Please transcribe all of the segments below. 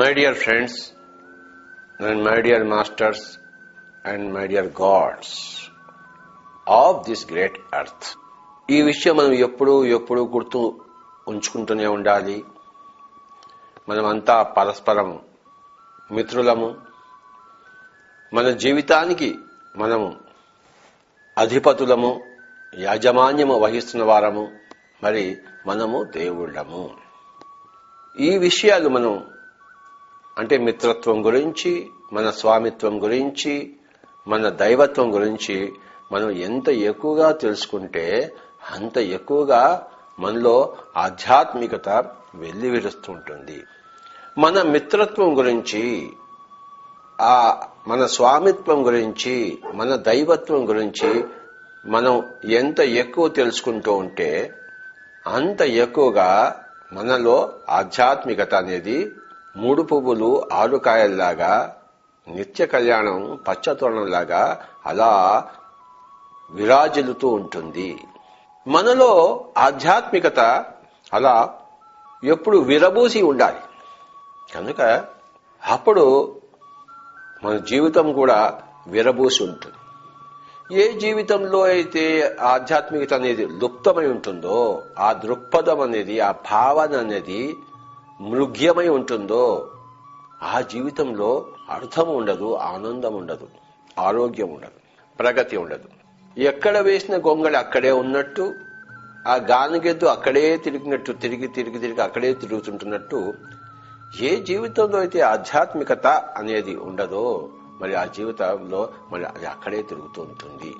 My dear friends and my dear masters and my dear gods of this great earth ఈ విషయం మనం ఎప్పుడు ఎప్పుడు గుర్తు ఉంచుకుంటూనే ఉండాలి. మనమంతా పరస్పరం మిత్రులము. మన జీవితానికి మనము అధిపతులము యాజమాన్యము వహిస్తున్న వారము. మరి మనము దేవుళ్ళము. ఈ విషయాలు మనం అంటే మిత్రత్వం గురించి మన స్వామిత్వం గురించి మన దైవత్వం గురించి మనం ఎంత ఎక్కువగా తెలుసుకుంటే అంత ఎక్కువగా మనలో ఆధ్యాత్మికత వెల్లివిరుస్తుంటుంది మన మిత్రత్వం గురించి ఆ మన స్వామిత్వం గురించి మన దైవత్వం గురించి మనం ఎంత ఎక్కువ తెలుసుకుంటూ ఉంటే అంత ఎక్కువగా మనలో ఆధ్యాత్మికత అనేది మూడు పువ్వులు ఆరు కాయల్లాగా నిత్య కళ్యాణం పచ్చతోరణంలాగా అలా విరాజిల్లుతూ ఉంటుంది. మనలో ఆధ్యాత్మికత అలా ఎప్పుడు విరబూసి ఉండాలి. కనుక అప్పుడు మన జీవితం కూడా విరబూసి ఉంటుంది. ఏ జీవితంలో అయితే ఆధ్యాత్మికత అనేది లుప్తమై ఉంటుందో ఆ దృక్పథం అనేది ఆ భావన అనేది మృగ్యమై ఉంటుందో ఆ జీవితంలో అర్థం ఉండదు ఆనందం ఉండదు ఆరోగ్యం ఉండదు ప్రగతి ఉండదు. ఎక్కడ వేసిన గొంగళి అక్కడే ఉన్నట్టు ఆ గానిగెద్దు అక్కడే తిరిగినట్టు తిరిగి తిరిగి తిరిగి అక్కడే తిరుగుతుంటున్నట్టు ఏ జీవితంలో అయితే ఆధ్యాత్మికత అనేది ఉండదో మరి ఆ జీవితంలో మరి అది అక్కడే తిరుగుతూ ఉంటుంది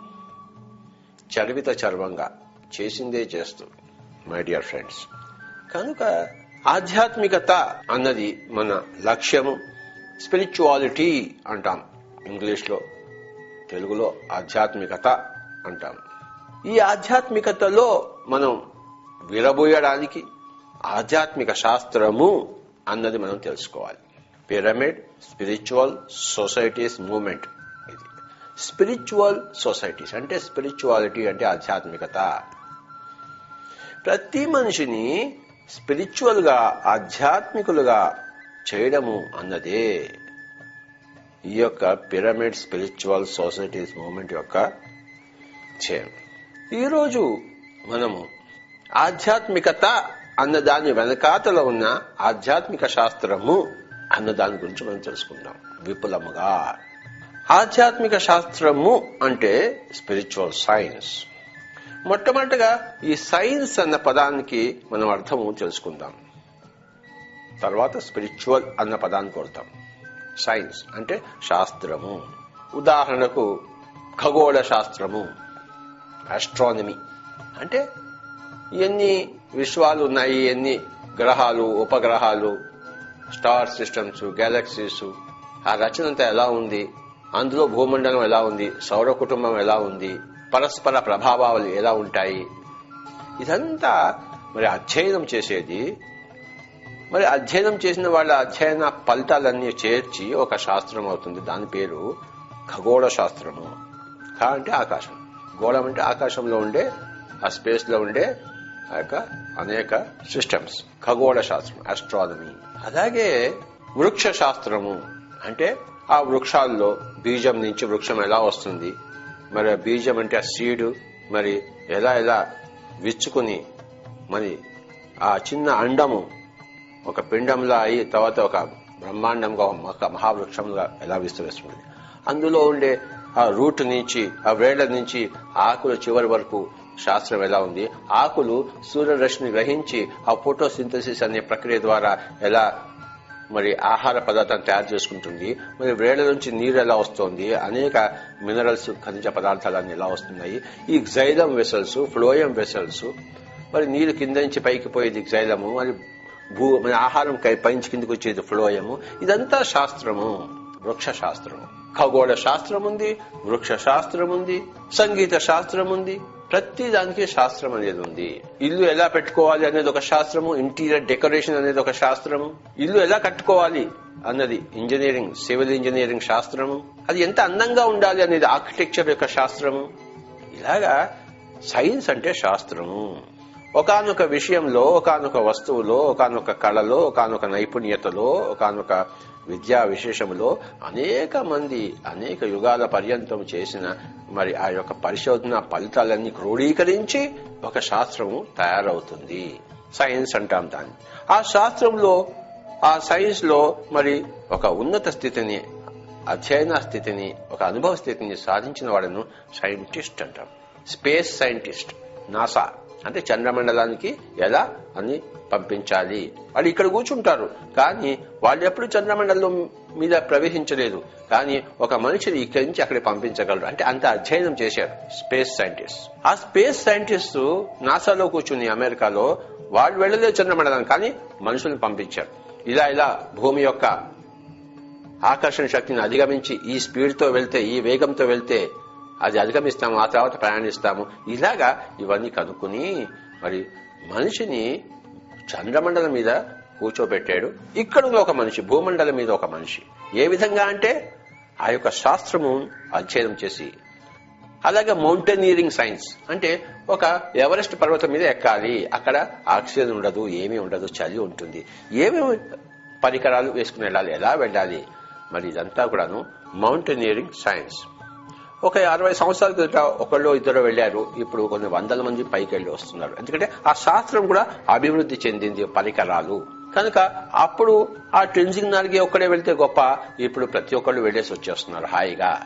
చర్విత చర్వంగా చేసిందే చేస్తూ మై డియర్ ఫ్రెండ్స్. కనుక ఆధ్యాత్మికత అన్నది మన లక్ష్యము. స్పిరిచువాలిటీ అంటాం ఇంగ్లీష్లో తెలుగులో ఆధ్యాత్మికత అంటాం. ఈ ఆధ్యాత్మికతలో మనం విరబోయడానికి ఆధ్యాత్మిక శాస్త్రము అన్నది మనం తెలుసుకోవాలి. పిరమిడ్ స్పిరిచువల్ సొసైటీస్ మూవ్మెంట్ ఇది. స్పిరిచువల్ సొసైటీస్ అంటే స్పిరిచువాలిటీ అంటే ఆధ్యాత్మికత. ప్రతి మనిషిని స్పిరిచువల్గా ఆధ్యాత్మికులుగా చేయడము అన్నదే ఈ యొక్క పిరమిడ్ స్పిరిచువల్ సొసైటీస్ మూమెంట్ యొక్క ధ్యేయం ఈరోజు మనము ఆధ్యాత్మికత అన్న దాని వెనకాతలో ఉన్న ఆధ్యాత్మిక శాస్త్రము అన్న దాని గురించి మనం తెలుసుకుందాం. విపులముగా. ఆధ్యాత్మిక శాస్త్రము అంటే స్పిరిచువల్ సైన్స్. మొట్టమొదటిగా ఈ సైన్స్ అన్న పదానికి మనం అర్థము తెలుసుకుందాం. తర్వాత స్పిరిచువల్ అన్న పదాన్ని కొడతాం సైన్స్ అంటే శాస్త్రము. ఉదాహరణకు ఖగోళ శాస్త్రము. ఆస్ట్రానమీ అంటే ఎన్ని విశ్వాలు ఉన్నాయి ఎన్ని గ్రహాలు ఉపగ్రహాలు స్టార్ సిస్టమ్స్ గెలాక్సీస్ ఆ రచన అంతా ఎలా ఉంది? అందులో భూమండలం ఎలా ఉంది? సౌర కుటుంబం ఎలా ఉంది? పరస్పర ప్రభావాలు ఎలా ఉంటాయి? ఇదంతా మరి అధ్యయనం చేసేది. మరి అధ్యయనం చేసిన వాళ్ళ అధ్యయన ఫలితాలన్నీ చేర్చి ఒక శాస్త్రం అవుతుంది. దాని పేరు ఖగోళ శాస్త్రము. ఖ అంటే ఆకాశం. గోళం అంటే ఆకాశంలో ఉండే ఆ స్పేస్లో ఉండే ఆ యొక్క అనేక సిస్టమ్స్. ఖగోళ శాస్త్రం ఆస్ట్రానమీ అలాగే వృక్ష శాస్త్రము. అంటే ఆ వృక్షాల్లో బీజం నుంచి వృక్షం ఎలా వస్తుంది? మరి ఆ బీజం అంటే ఆ సీడు మరి ఎలా ఎలా విచ్చుకుని మరి ఆ చిన్న అండము ఒక పిండంలా అయి తర్వాత ఒక బ్రహ్మాండంగా ఒక మహావృక్షంగా ఎలా విస్తరిస్తుంది అందులో ఉండే ఆ రూట్ నుంచి ఆ వేళ్ళ నుంచి ఆకుల చివరి వరకు శాస్త్రం ఎలా ఉంది? ఆకులు సూర్యరశ్మిని గ్రహించి ఆ ఫోటోసింథసిస్ అనే ప్రక్రియ ద్వారా ఎలా మరి ఆహార పదార్థాన్ని తయారు చేసుకుంటుంది. మరి వేళ్ళ నుంచి నీరు ఎలా వస్తుంది? అనేక మినరల్స్ ఖనిజ పదార్థాలన్నీ ఎలా వస్తున్నాయి? ఈ జైలం వెసల్స్ ఫ్లోయం వెసల్స్ మరి నీరు కింద నుంచి పైకి పోయేది జైలము మరి భూ మన ఆహారం పైంచి కిందకి వచ్చేది ఫ్లోయము ఇదంతా శాస్త్రము వృక్ష శాస్త్రము ఖగోళ శాస్త్రం ఉంది వృక్ష శాస్త్రం ఉంది సంగీత శాస్త్రం ఉంది ప్రతి దానికి శాస్త్రం అనేది ఉంది. ఇల్లు ఎలా పెట్టుకోవాలి అనేది ఒక శాస్త్రము ఇంటీరియర్ డెకరేషన్ అనేది ఒక శాస్త్రము. ఇల్లు ఎలా కట్టుకోవాలి అన్నది ఇంజనీరింగ్ సివిల్ ఇంజనీరింగ్ శాస్త్రము. అది ఎంత అందంగా ఉండాలి అనేది ఆర్కిటెక్చర్ యొక్క శాస్త్రము. ఇలాగా సైన్స్ అంటే శాస్త్రము. ఒకనొక విషయంలో ఒకనొక వస్తువులో ఒకనొక కళలో ఒకనొక నైపుణ్యతలో ఒకనొక విద్యా విశేషములో అనేక మంది అనేక యుగాల పర్యంతం చేసిన మరి ఆ యొక్క పరిశోధన ఫలితాలన్నీ క్రోడీకరించి ఒక శాస్త్రము తయారవుతుంది. సైన్స్ అంటాం దాన్ని. ఆ శాస్త్రంలో ఆ సైన్స్లో మరి ఒక ఉన్నత స్థితిని అధ్యయన స్థితిని ఒక అనుభవ స్థితిని సాధించిన వాడను సైంటిస్ట్ అంటాం. స్పేస్ సైంటిస్ట్ నాసా అంటే చంద్రమండలానికి ఎలా? అని పంపించాలి. వాళ్ళు ఇక్కడ కూర్చుంటారు. కానీ వాళ్ళు ఎప్పుడు చంద్రమండలం మీద ప్రవేశించలేదు. కానీ ఒక మనిషిని ఇక్కడి నుంచి అక్కడికి పంపించగలరు. అంటే అంత అధ్యయనం చేశారు స్పేస్ సైంటిస్ట్. ఆ స్పేస్ సైంటిస్ట్ నాసాలో కూర్చుని అమెరికాలో వాళ్ళు వెళ్ళలేదు చంద్రమండలం కానీ మనుషుల్ని పంపించారు. ఇలా ఇలా భూమి యొక్క ఆకర్షణ శక్తిని అధిగమించి ఈ స్పీడ్తో వెళ్తే ఈ వేగంతో వెళ్తే అది అధిగమిస్తాము ఆ తర్వాత ప్రయాణిస్తాము. ఇలాగా ఇవన్నీ కనుక్కుని మరి మనిషిని చంద్రమండలం మీద కూర్చోబెట్టాడు. ఇక్కడ ఒక మనిషి భూమండలం మీద ఒక మనిషి. ఏ విధంగా అంటే ఆ యొక్క శాస్త్రము అధ్యయనం చేసి అలాగే మౌంటైనీరింగ్ సైన్స్ అంటే ఒక ఎవరెస్ట్ పర్వతం మీద ఎక్కాలి. అక్కడ ఆక్సిజన్ ఉండదు ఏమీ ఉండదు చలి ఉంటుంది. ఏమేమి పరికరాలు వేసుకుని వెళ్ళాలి ఎలా వెళ్ళాలి? మరి ఇదంతా కూడాను మౌంటైనీరింగ్ సైన్స్ ఒక అరవై సంవత్సరాల క్రితం ఒకళ్ళు ఇద్దరు వెళ్ళారు ఇప్పుడు కొన్ని వందల మంది పైకి వెళ్ళి వస్తున్నారు. ఎందుకంటే ఆ శాస్త్రం కూడా అభివృద్ధి చెందింది పరికరాలు. కనుక అప్పుడు ఆ ట్రెంజింగ్ నాలుగే ఒక్కడే వెళ్తే గొప్ప. ఇప్పుడు ప్రతి ఒక్కళ్ళు వెళ్ళేసి వచ్చేస్తున్నారు హాయిగా.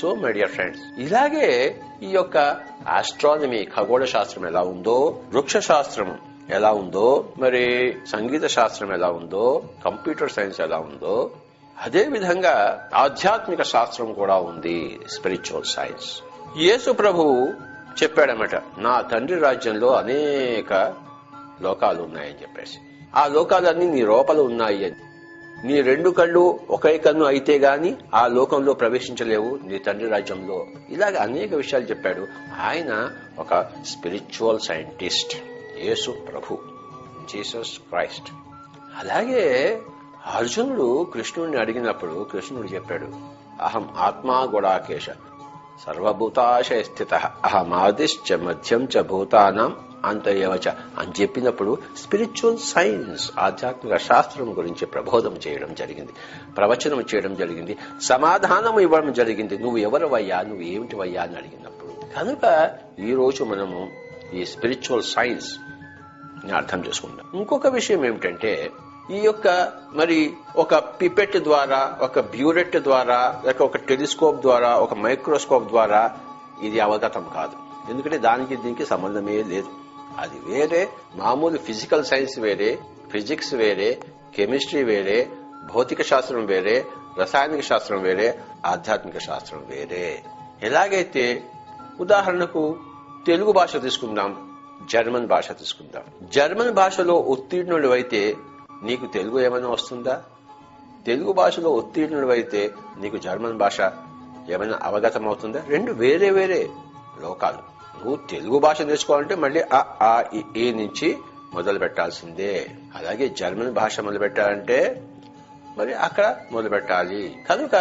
సో మై డియర్ ఫ్రెండ్స్ ఇలాగే ఈ యొక్క ఆస్ట్రానమీ ఖగోళ శాస్త్రం ఎలా ఉందో వృక్ష శాస్త్రం ఎలా ఉందో మరి సంగీత శాస్త్రం ఎలా ఉందో కంప్యూటర్ సైన్స్ ఎలా ఉందో అదేవిధంగా ఆధ్యాత్మిక శాస్త్రం కూడా ఉంది స్పిరిచువల్ సైన్స్ యేసు ప్రభు చెప్పాడనమాట నా తండ్రి రాజ్యంలో అనేక లోకాలు ఉన్నాయని చెప్పేసి. ఆ లోకాలన్నీ నీ లోపల ఉన్నాయి అని. నీ రెండు కళ్ళు ఒకే కన్ను అయితే గాని ఆ లోకంలో ప్రవేశించలేవు నీ తండ్రి రాజ్యంలో. ఇలాగ అనేక విషయాలు చెప్పాడు. ఆయన ఒక స్పిరిచువల్ సైంటిస్ట్ యేసు ప్రభు జీసస్ క్రైస్ట్. అలాగే అర్జునుడు కృష్ణుడిని అడిగినప్పుడు కృష్ణుడు చెప్పాడు అహం ఆత్మా గుడాకేశ సర్వభూతాశయ స్థిత అహమాదిశ్చ మధ్యం చ భూతానం అంతయవచ అని చెప్పినప్పుడు స్పిరిచువల్ సైన్స్ ఆధ్యాత్మిక శాస్త్రం గురించి ప్రబోధం చేయడం జరిగింది ప్రవచనం చేయడం జరిగింది సమాధానం ఇవ్వడం జరిగింది. నువ్వు ఎవరివయ్యా? నువ్వు ఏమిటివయ్యా? అని అడిగినప్పుడు కనుక ఈరోజు మనము ఈ స్పిరిచువల్ సైన్స్ అర్థం చేసుకుంటాం ఇంకొక విషయం ఏమిటంటే ఈ యొక్క మరి ఒక పిపెట్ ద్వారా ఒక బ్యూరెట్ ద్వారా లేక ఒక టెలిస్కోప్ ద్వారా ఒక మైక్రోస్కోప్ ద్వారా ఇది అవగతం కాదు. ఎందుకంటే దానికి దీనికి సంబంధమే లేదు. అది వేరే మామూలు ఫిజికల్ సైన్స్ వేరే ఫిజిక్స్ వేరే కెమిస్ట్రీ వేరే భౌతిక శాస్త్రం వేరే రసాయనిక శాస్త్రం వేరే ఆధ్యాత్మిక శాస్త్రం వేరే. ఎలాగైతే ఉదాహరణకు తెలుగు భాష తీసుకుందాం జర్మన్ భాష తీసుకుందాం. జర్మన్ భాషలో ఉత్తీర్ణుడు అయితే నీకు తెలుగు ఏమైనా వస్తుందా? తెలుగు భాషలో ఉత్తీర్ణుడు అయితే నీకు జర్మన్ భాష ఏమైనా అవగతం అవుతుందా రెండు వేరే వేరే లోకాలు. నువ్వు తెలుగు భాష నేర్చుకోవాలంటే మళ్ళీ ఆ ఆ ఈ, నుంచి మొదలు పెట్టాల్సిందే. అలాగే జర్మన్ భాష మొదలు పెట్టాలంటే మరి అక్కడ మొదలు పెట్టాలి. కనుక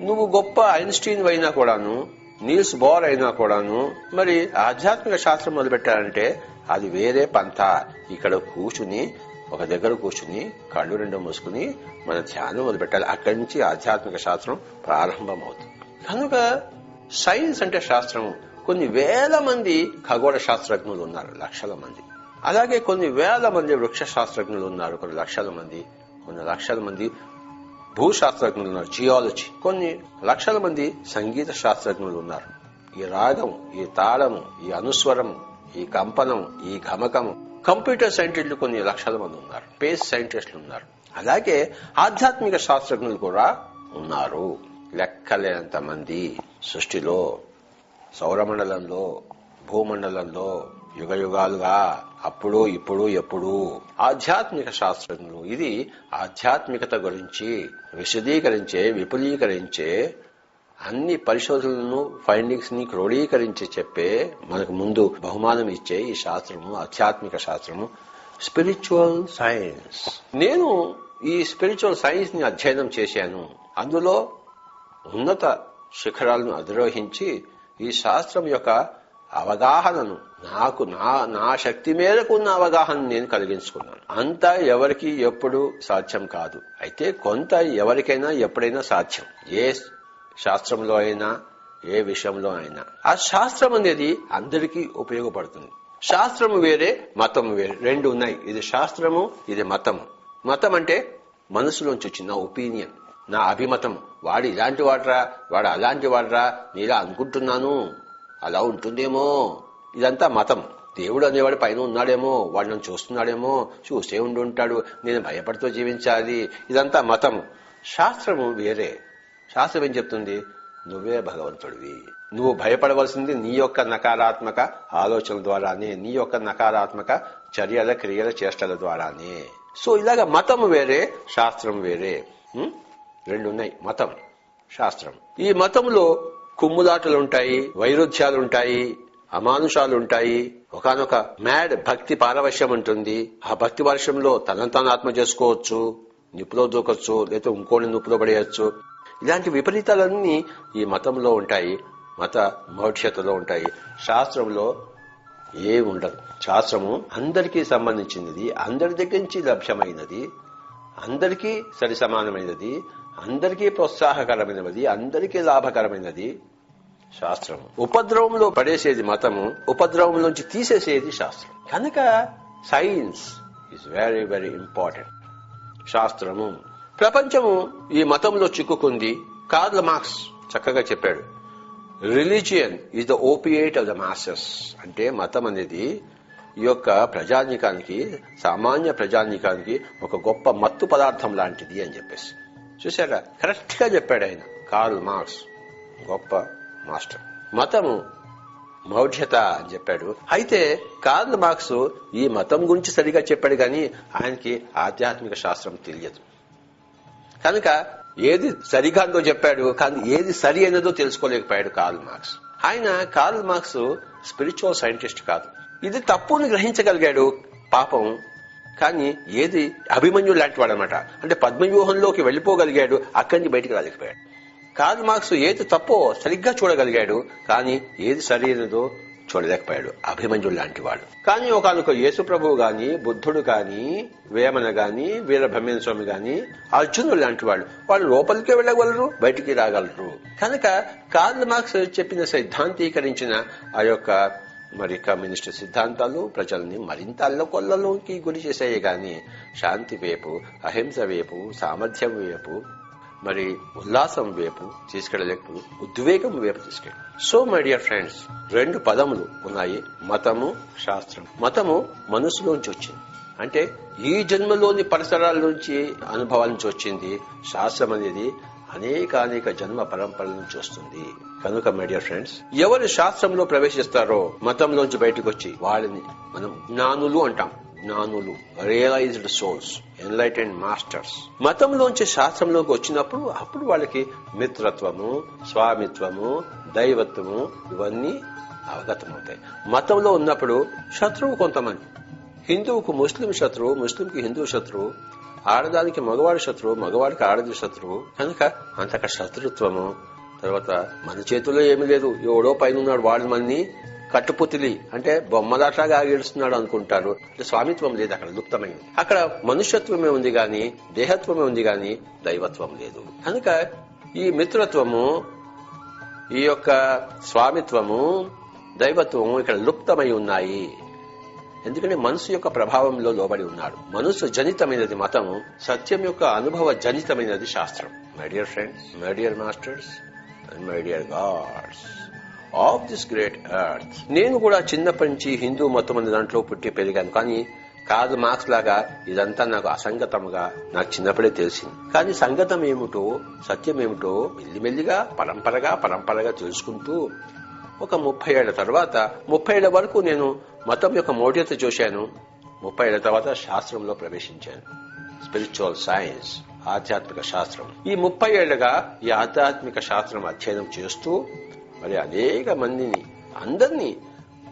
నువ్వు గొప్ప ఐన్స్టీన్ అయినా కూడాను నీల్స్ బోర్ అయినా కూడాను మరి ఆధ్యాత్మిక శాస్త్రం మొదలు పెట్టాలంటే అది వేరే పంత ఇక్కడ కూర్చుని ఒక దగ్గర కూర్చుని కళ్ళు రెండు మూసుకుని మన ధ్యానం మొదలు పెట్టాలి అక్కడి నుంచి ఆధ్యాత్మిక శాస్త్రం ప్రారంభం అవుతుంది కనుక సైన్స్ అంటే శాస్త్రం. కొన్ని వేల మంది ఖగోళ శాస్త్రజ్ఞులు ఉన్నారు లక్షల మంది. అలాగే కొన్ని వేల మంది వృక్ష శాస్త్రజ్ఞులు ఉన్నారు కొన్ని లక్షల మంది. కొన్ని లక్షల మంది భూశాస్త్రజ్ఞులు ఉన్నారు జియాలజీ. కొన్ని లక్షల మంది సంగీత శాస్త్రజ్ఞులు ఉన్నారు. ఈ రాగం ఈ తాళము ఈ అనుస్వరం ఈ కంపనం ఈ గమకము కంప్యూటర్ సైంటిస్టులు కొన్ని లక్షల మంది ఉన్నారు. స్పేస్ సైంటిస్టులు ఉన్నారు. అలాగే ఆధ్యాత్మిక శాస్త్రజ్ఞులు కూడా ఉన్నారు. లెక్కలేనంత మంది సృష్టిలో సౌరమండలంలో భూమండలంలో యుగ యుగాలుగా అప్పుడు ఇప్పుడు ఎప్పుడు. ఆధ్యాత్మిక శాస్త్రజ్ఞులు ఇది ఆధ్యాత్మికత గురించి విశదీకరించే విపులీకరించే అన్ని పరిశోధనలను ఫైండింగ్స్ని క్రోడీకరించి చెప్పే మనకు ముందు బహుమానం ఇచ్చే ఈ శాస్త్రము ఆధ్యాత్మిక శాస్త్రము స్పిరిచువల్ సైన్స్ నేను ఈ స్పిరిచువల్ సైన్స్ని అధ్యయనం చేశాను. అందులో ఉన్నత శిఖరాలను అధిరోహించి ఈ శాస్త్రం యొక్క అవగాహనను నాకు నా నా శక్తి మేరకు ఉన్న అవగాహన నేను కలిగించుకున్నాను. అంతా ఎవరికి ఎప్పుడు సాధ్యం కాదు. అయితే కొంత ఎవరికైనా ఎప్పుడైనా సాధ్యం. ఏ శాస్త్రంలో అయినా ఏ విషయంలో అయినా. ఆ శాస్త్రం అనేది అందరికీ ఉపయోగపడుతుంది. శాస్త్రము వేరే మతం వేరే రెండు ఉన్నాయి. ఇది శాస్త్రము ఇది మతము. మతం అంటే మనసులోంచి వచ్చిన ఒపీనియన్. నా అభిమతం. వాడు ఇలాంటి వాడరా వాడు అలాంటి వాడరా నేలా అనుకుంటున్నాను. అలా ఉంటుందేమో. ఇదంతా మతం. దేవుడు అనేవాడు పైన ఉన్నాడేమో వాడు నన్ను చూస్తున్నాడేమో చూసే ఉండి ఉంటాడు నేను భయపడుతూ జీవించాలి. ఇదంతా మతం శాస్త్రము వేరే. శాస్త్రం ఏం చెప్తుంది? నువ్వే భగవంతుడివి. నువ్వు భయపడవలసింది నీ యొక్క నకారాత్మక ఆలోచనల ద్వారానే నీ యొక్క నకారాత్మక చర్యల క్రియల చేష్టల ద్వారానే. సో ఇలాగ మతం వేరే శాస్త్రం వేరే. రెండు ఉన్నాయి. మతం శాస్త్రం. ఈ మతంలో కుమ్ములాటలు ఉంటాయి వైరుధ్యాలు ఉంటాయి అమానుషాలు ఉంటాయి ఒకనొక మ్యాడ్ భక్తి పారవశ్యం ఉంటుంది. ఆ భక్తి వర్షంలో తనను ఆత్మ చేసుకోవచ్చు నిప్పులో దూకొచ్చు లేకపోతే ఇంకోటి నిప్పులో పడేయచ్చు. ఇలాంటి విపరీతాలన్నీ ఈ మతంలో ఉంటాయి మత భవిష్యత్తులో ఉంటాయి. శాస్త్రంలో ఏ ఉండదు. శాస్త్రము అందరికీ సంబంధించినది అందరి దగ్గర నుంచి లభ్యమైనది అందరికీ సరి సమానమైనది అందరికీ ప్రోత్సాహకరమైనది అందరికీ లాభకరమైనది శాస్త్రము ఉపద్రవంలో పడేసేది మతము ఉపద్రవం నుంచి తీసేసేది శాస్త్రం. కనుక science is very very important. శాస్త్రము ప్రపంచము ఈ మతంలో చిక్కుకుంది. కార్ల మార్క్స్ చక్కగా చెప్పాడు. Religion is the opiate of the masses అంటే మతం అనేది ఈ యొక్క ప్రజానీకానికి సామాన్య ప్రజానీకానికి ఒక గొప్ప మత్తు పదార్థం లాంటిది అని చెప్పేసి. చూసారా కరెక్ట్గా చెప్పాడు ఆయన కార్ల్ మార్క్స్. గొప్ప మాస్టర్. మతము మౌఢ్యత అని చెప్పాడు. అయితే కార్ల్ మార్క్స్ ఈ మతం గురించి సరిగా చెప్పాడు కానీ ఆయనకి ఆధ్యాత్మిక శాస్త్రం తెలియదు. కనుక ఏది సరిగానో చెప్పాడు కానీ ఏది సరి అయినదో తెలుసుకోలేకపోయాడు కార్ల్ మార్క్స్. ఆయన కార్ల్ మార్క్స్ స్పిరిచువల్ సైంటిస్ట్ కాదు. ఇది తప్పుని గ్రహించగలిగాడు పాపం కానీ ఏది అభిమన్యు లాంటి వాడు అనమాట అంటే పద్మవ్యూహంలోకి వెళ్ళిపోగలిగాడు అక్కడి నుంచి బయటకు రాలేకపోయాడు. కార్ల్ మార్క్స్ ఏది తప్పో సరిగ్గా చూడగలిగాడు కానీ ఏది సరైనదో చూడలేకపోయాడు. అభిమన్యుడు లాంటి వాడు. కానీ ఒకనొక యేసు ప్రభువు గాని బుద్ధుడు గాని వేమన గాని వీరభ్రమేంద్ర స్వామి గాని అర్జునుడు లాంటి వాడు. వాళ్ళు లోపలికి వెళ్ళగలరు బయటికి రాగలరు. కనుక కార్ల్ మార్క్స్ చెప్పిన సిద్ధాంతీకరించిన ఆ యొక్క మరి కమ్యూనిస్టు సిద్ధాంతాలు ప్రజల్ని మరింత అల్లకొల్లలోకి గురి చేసాయి గాని శాంతి వైపు అహింస వైపు సామర్థ్యం వైపు మరి ఉల్లాసం వైపు తీసుకెళ్ళలేకపోయి ఉద్వేగం వైపు తీసుకెళ్ళి. సో మై డియర్ ఫ్రెండ్స్ రెండు పదములు ఉన్నాయి. మతము శాస్త్రం. మతము మనసులోంచి వచ్చింది. అంటే ఈ జన్మలోని పరిసరాల నుంచి అనుభవాల నుంచి వచ్చింది. శాస్త్రం అనేది అనేక అనేక జన్మ పరంపరల నుంచి వస్తుంది. కనుక మై డియర్ ఫ్రెండ్స్ ఎవరు శాస్త్రంలో ప్రవేశిస్తారో మతంలోంచి బయటకు వచ్చి వాళ్ళని మనం జ్ఞానులు అంటాం. జ్ఞానులు రియలైజ్డ్ సోల్స్ ఎన్లైటెండ్ మాస్టర్స్ మతంలోంచి శాస్త్రంలోకి వచ్చినప్పుడు అప్పుడు వాళ్ళకి మిత్రత్వము స్వామిత్వము దైవత్వము ఇవన్నీ అవగతమవుతాయి. మతంలో ఉన్నప్పుడు శత్రువు కొంతమంది. హిందువుకు ముస్లిం శత్రువు ముస్లింకి హిందూ శత్రువు ఆడదానికి మగవాడి శత్రువు మగవాడికి ఆడది శత్రువు. కనుక అంతక శత్రుత్వము తర్వాత మన చేతుల్లో ఏమీ లేదు. ఎవడో పైన ఉన్నాడు వాడు మనని కట్టుపుతిలి అంటే బొమ్మలాట్లాగా ఆగిడుస్తున్నాడు అనుకుంటారు. అంటే స్వామిత్వం లేదు అక్కడ లుప్తమైంది. అక్కడ మనుష్యత్వమే ఉంది గాని దేహత్వమే ఉంది గాని దైవత్వం లేదు. కనుక ఈ మిత్రత్వము ఈ యొక్క స్వామిత్వము దైవత్వము ఇక్కడ లుప్తమై ఉన్నాయి. ఎందుకంటే మనసు యొక్క ప్రభావంలో లోబడి ఉన్నాడు. మనసు జనితమైనది మతము సత్యం యొక్క అనుభవ జనితమైనది శాస్త్రం. My dear friends my dear masters and my dear gods of this great earth. నేను కూడా చిన్నప్పటి నుంచి హిందూ మతం అనే దాంట్లో పుట్టి పెరిగాను. కానీ కాదు మార్క్స్ లాగా ఇదంతా నాకు అసంగతముగా నాకు చిన్నప్పుడే తెలిసింది. కానీ సంగతం ఏమిటో సత్యం ఏమిటో మెల్లిమెల్లిగా పరంపరగా పరంపరగా తెలుసుకుంటూ ఒక ముప్పై ఏళ్ళ తర్వాత ముప్పై ఏళ్ళ వరకు నేను మతం యొక్క మౌఢ్యత చూశాను. ముప్పై ఏళ్ళ తర్వాత శాస్త్రంలో ప్రవేశించాను. స్పిరిచువల్ సైన్స్ ఆధ్యాత్మిక శాస్త్రం. ఈ ముప్పై ఏళ్ళుగా ఈ ఆధ్యాత్మిక శాస్త్రం అధ్యయనం చేస్తూ మరి అనేక మందిని అందరినీ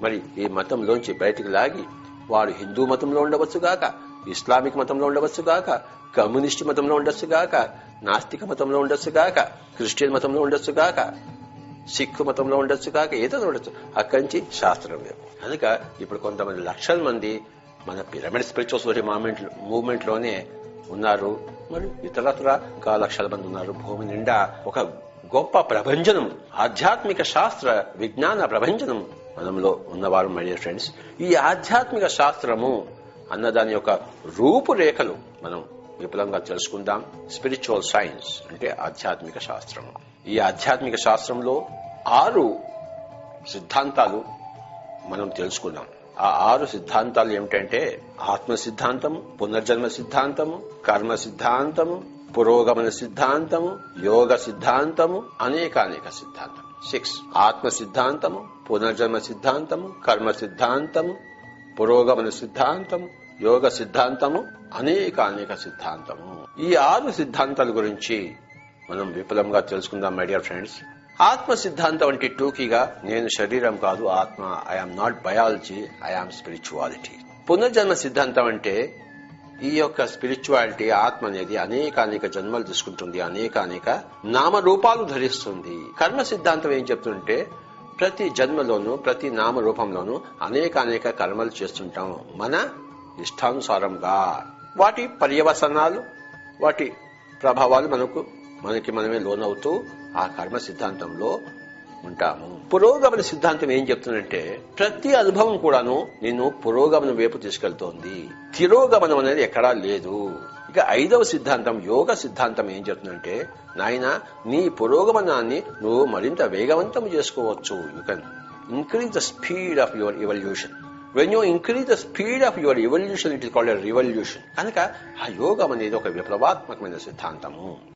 మరి ఈ మతంలోంచి బయటికి లాగి వాడు హిందూ మతంలో ఉండవచ్చు గాక ఇస్లామిక్ మతంలో ఉండవచ్చు గాక కమ్యూనిస్ట్ మతంలో ఉండొచ్చు గాక నాస్తిక మతంలో ఉండొచ్చు గాక క్రిస్టియన్ మతంలో ఉండొచ్చు గాక సిక్కు మతంలో ఉండొచ్చు కాక ఏదో ఉండొచ్చు. అక్కడి నుంచి శాస్త్రం కనుక ఇప్పుడు కొంతమంది లక్షల మంది మన పిరమిడ్ స్పిరిచువల్ మూమెంట్ మూవ్మెంట్లోనే ఉన్నారు. మరి ఇతరత్ర ఇంకా లక్షల మంది ఉన్నారు. భూమి నిండా ఒక గొప్ప ప్రభంజనం ఆధ్యాత్మిక శాస్త్ర విజ్ఞాన ప్రభంజనం మనంలో ఉన్నవారు మై డియర్ ఫ్రెండ్స్ ఈ ఆధ్యాత్మిక శాస్త్రము అన్న దాని యొక్క రూపురేఖలు మనం విపులంగా తెలుసుకుందాం. స్పిరిచువల్ సైన్స్ అంటే ఆధ్యాత్మిక శాస్త్రం ఈ ఆధ్యాత్మిక శాస్త్రంలో ఆరు సిద్ధాంతాలు మనం తెలుసుకున్నాం. ఆ ఆరు సిద్ధాంతాలు ఏమిటంటే ఆత్మ సిద్ధాంతం పునర్జన్మ సిద్ధాంతము కర్మ సిద్ధాంతము పురోగమన సిద్ధాంతము యోగ సిద్ధాంతము అనేక అనేక సిద్ధాంతం సిక్స్ ఆత్మ సిద్ధాంతము పునర్జన్మ సిద్ధాంతము కర్మ సిద్ధాంతము పురోగమన సిద్ధాంతము యోగ సిద్ధాంతము అనేక అనేక సిద్ధాంతము. ఈ ఆరు సిద్ధాంతాల గురించి మనం విపులంగా తెలుసుకుందాం మై డియర్ ఫ్రెండ్స్ ఆత్మ సిద్ధాంతం అంటే టూకీగా నేను శరీరం కాదు ఆత్మ I'm not biology I am spirituality పునర్జన్మ సిద్ధాంతం అంటే ఈ యొక్క స్పిరిచువాలిటీ ఆత్మ అనేది అనేక అనేక జన్మలు తీసుకుంటుంది అనేక అనేక నామరూపాలు ధరిస్తుంది. కర్మ సిద్ధాంతం ఏం చెప్తుంటే ప్రతి జన్మలోనూ ప్రతి నామ రూపంలోనూ అనేక అనేక కర్మలు చేస్తుంటాం. మన ఇష్టానుసారంగా. వాటి పర్యవసనాలు వాటి ప్రభావాలు మనకు మనకి మనమే లోనవుతూ ఆ కర్మ సిద్ధాంతంలో ఉంటాము. పురోగమన సిద్ధాంతం ఏం చెప్తుందంటే ప్రతి అనుభవం కూడాను నేను పురోగమనం వైపు తీసుకెళ్తోంది. తిరోగమనం అనేది ఎక్కడా లేదు. ఇక ఐదవ సిద్ధాంతం యోగ సిద్ధాంతం ఏం చెప్తుందంటే నాయన నీ పురోగమనాన్ని నువ్వు మరింత వేగవంతం చేసుకోవచ్చు. You can increase the speed of your evolution when you increase the speed of your evolution it is called revolution కనుక ఆ యోగం అనేది ఒక విప్లవాత్మకమైన సిద్ధాంతము.